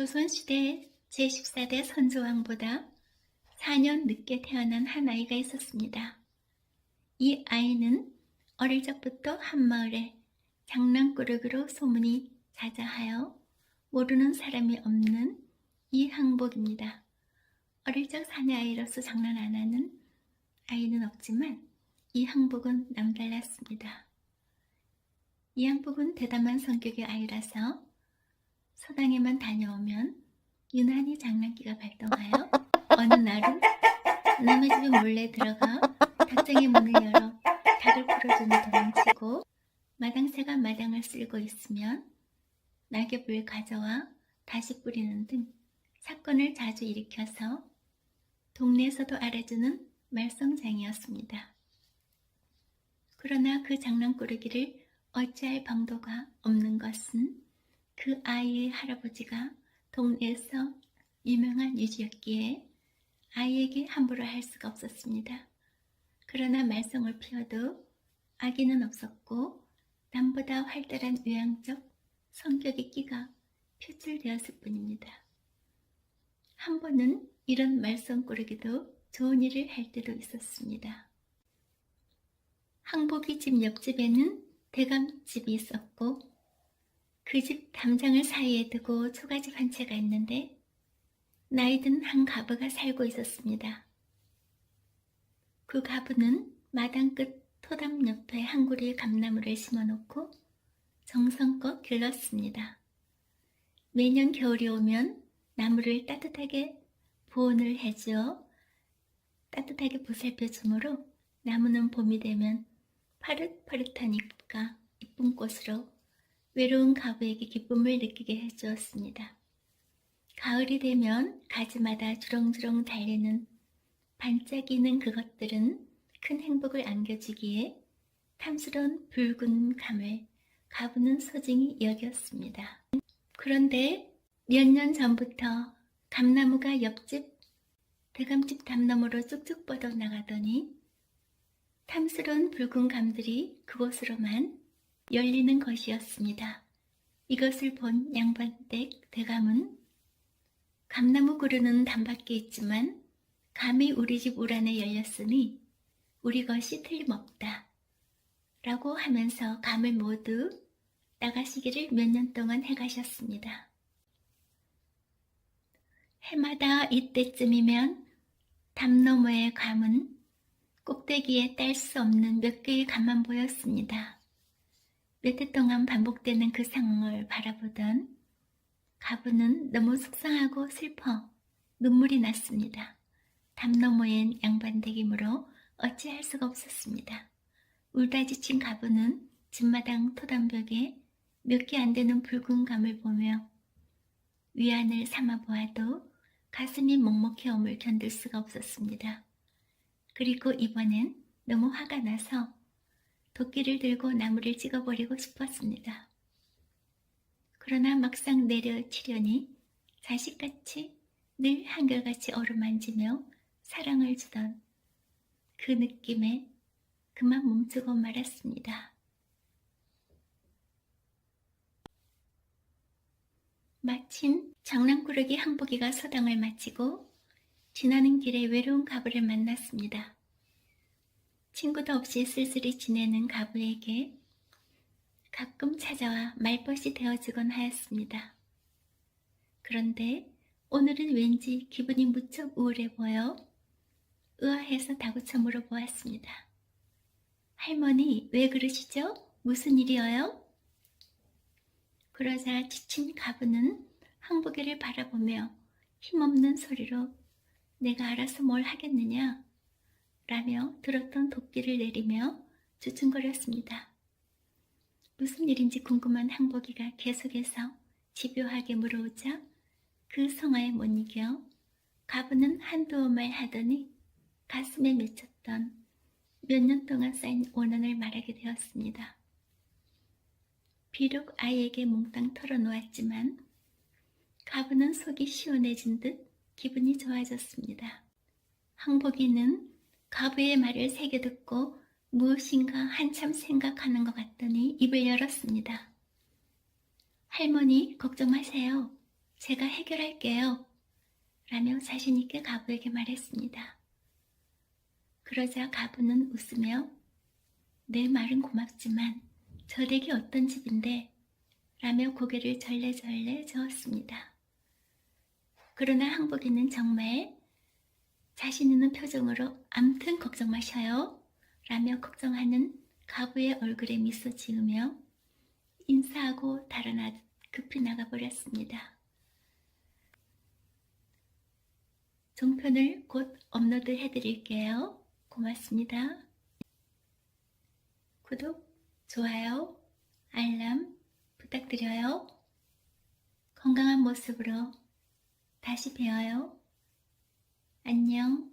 조선시대 제14대 선조왕보다 4년 늦게 태어난 한 아이가 있었습니다. 이 아이는 어릴 적부터 한마을에 장난꾸러기로 소문이 자자하여 모르는 사람이 없는 이항복입니다. 어릴 적 사내 아이로서 장난 안 하는 아이는 없지만 이항복은 남달랐습니다. 이항복은 대담한 성격의 아이라서 서당에만 다녀오면 유난히 장난기가 발동하여 어느 날은 남의 집에 몰래 들어가 닭장의 문을 열어 닭을 풀어주는 도망치고 마당새가 마당을 쓸고 있으면 낙엽을 가져와 다시 뿌리는 등 사건을 자주 일으켜서 동네에서도 알아주는 말썽장이었습니다. 그러나 그 장난꾸러기를 어찌할 방도가 없는 것은 그 아이의 할아버지가 동네에서 유명한 유지였기에 아이에게 함부로 할 수가 없었습니다. 그러나 말썽을 피워도 아기는 없었고 남보다 활달한 외향적 성격의 끼가 표출되었을 뿐입니다. 한 번은 이런 말썽꾸러기도 좋은 일을 할 때도 있었습니다. 항복이 집 옆집에는 대감집이 있었고 그 집 담장을 사이에 두고 초가집 한 채가 있는데 나이 든 한 가부가 살고 있었습니다. 그 가부는 마당 끝 토담 옆에 한 구리의 감나무를 심어놓고 정성껏 길렀습니다. 매년 겨울이 오면 나무를 따뜻하게 보온을 해주어 따뜻하게 보살펴 주므로 나무는 봄이 되면 파릇파릇한 잎과 이쁜 꽃으로 외로운 가부에게 기쁨을 느끼게 해주었습니다. 가을이 되면 가지마다 주렁주렁 달리는 반짝이는 그것들은 큰 행복을 안겨주기에 탐스러운 붉은 감을 가부는 소중히 여겼습니다. 그런데 몇 년 전부터 감나무가 옆집 대감집 담너머로 쭉쭉 뻗어나가더니 탐스러운 붉은 감들이 그곳으로만 열리는 것이었습니다. 이것을 본 양반댁 대감은 감나무 구르는 담밖에 있지만 감이 우리 집 우란에 열렸으니 우리 것이 틀림없다. 라고 하면서 감을 모두 나가시기를 몇 년 동안 해가셨습니다. 해마다 이때쯤이면 담 너머의 감은 꼭대기에 딸 수 없는 몇 개의 감만 보였습니다. 몇 해 동안 반복되는 그 상황을 바라보던 가부는 너무 속상하고 슬퍼 눈물이 났습니다. 담 너머엔 양반댁이므로 어찌할 수가 없었습니다. 울다 지친 가부는 집마당 토담벽에 몇 개 안 되는 붉은 감을 보며 위안을 삼아 보아도 가슴이 먹먹해 옴을 견딜 수가 없었습니다. 그리고 이번엔 너무 화가 나서 도끼를 들고 나무를 찍어버리고 싶었습니다. 그러나 막상 내려치려니 자식같이 늘 한결같이 어루만지며 사랑을 주던 그 느낌에 그만 멈추고 말았습니다. 마침 장난꾸러기 항복이가 서당을 마치고 지나는 길에 외로운 가부를 만났습니다. 친구도 없이 쓸쓸히 지내는 가부에게 가끔 찾아와 말벗이 되어주곤 하였습니다. 그런데 오늘은 왠지 기분이 무척 우울해 보여 의아해서 다구쳐 물어보았습니다. 할머니, 왜 그러시죠? 무슨 일이어요? 그러자 지친 가부는 항복이를 바라보며 힘없는 소리로 내가 알아서 뭘 하겠느냐? 라며 들었던 도끼를 내리며 주춤거렸습니다. 무슨 일인지 궁금한 항복이가 계속해서 집요하게 물어오자 그 성화에 못 이겨 가부는 한두 말 하더니 가슴에 맺혔던 몇 년 동안 쌓인 원한을 말하게 되었습니다. 비록 아이에게 몽땅 털어놓았지만 가부는 속이 시원해진 듯 기분이 좋아졌습니다. 항복이는 가부의 말을 새겨 듣고 무엇인가 한참 생각하는 것 같더니 입을 열었습니다. 할머니, 걱정 마세요. 제가 해결할게요. 라며 자신있게 가부에게 말했습니다. 그러자 가부는 웃으며 내 말은 고맙지만 저 댁이 어떤 집인데 라며 고개를 절레절레 저었습니다. 그러나 항복이는 정말 자신 있는 표정으로 암튼 걱정 마셔요 라며 걱정하는 가부의 얼굴에 미소 지으며 인사하고 달아나 급히 나가버렸습니다. 종편을 곧 업로드 해드릴게요. 고맙습니다. 구독, 좋아요, 알람 부탁드려요. 건강한 모습으로 다시 뵈어요. 안녕.